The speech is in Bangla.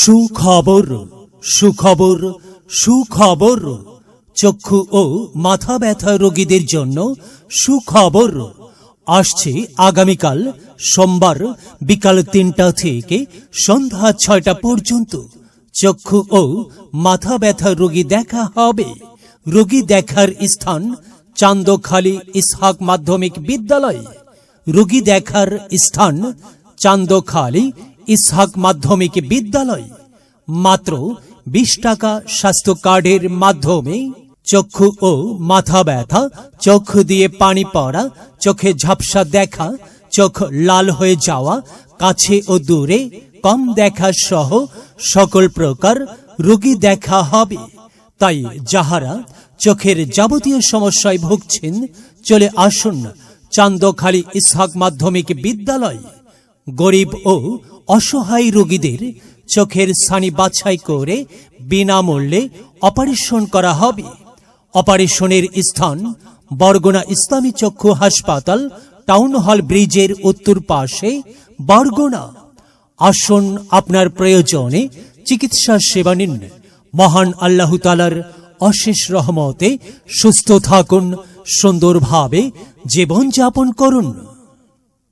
সুখবর সুখবর সুখবর। চক্ষু ও মাথা ব্যথা রোগীদের জন্য সুখবর। আসছে আগামীকাল সোমবার বিকাল তিনটা থেকে সন্ধ্যা ছয়টা পর্যন্ত। চক্ষু ও মাথা ব্যথা রোগী দেখা হবে। রোগী দেখার স্থান চান্দখালী ইসহাক মাধ্যমিক বিদ্যালয়। রোগী দেখার স্থান চান্দখালী ইসহাক মাধ্যমিক বিদ্যালয়। মাত্র বিশ টাকা স্বাস্থ্য কার্ডের মাধ্যমে চক্ষু ও মাথা ব্যথা, চোখ দিয়ে পানি পড়া, চোখে ঝাপসা দেখা, চোখ লাল হয়ে যাওয়া, কাছে ও দূরে কম দেখা সহ সকল প্রকার রোগী দেখা হবে। তাই যাহারা চোখের যাবতীয় সমস্যায় ভুগছেন, চলে আসুন চান্দখালী ইসহাক মাধ্যমিক বিদ্যালয়। গরিব ও অসহায় রোগীদের চোখের সানি বাছাই করে বিনামূল্যে অপারেশন করা হবে। অপারেশনের স্থান বরগুনা ইসলামী চক্ষু হাসপাতাল, টাউন হল ব্রিজের উত্তর পাশে বরগুনা। আসুন আপনার প্রয়োজনে চিকিৎসা সেবা নিন। মহান আল্লাহ তালার অশেষ রহমতে সুস্থ থাকুন, সুন্দরভাবে জীবনযাপন করুন।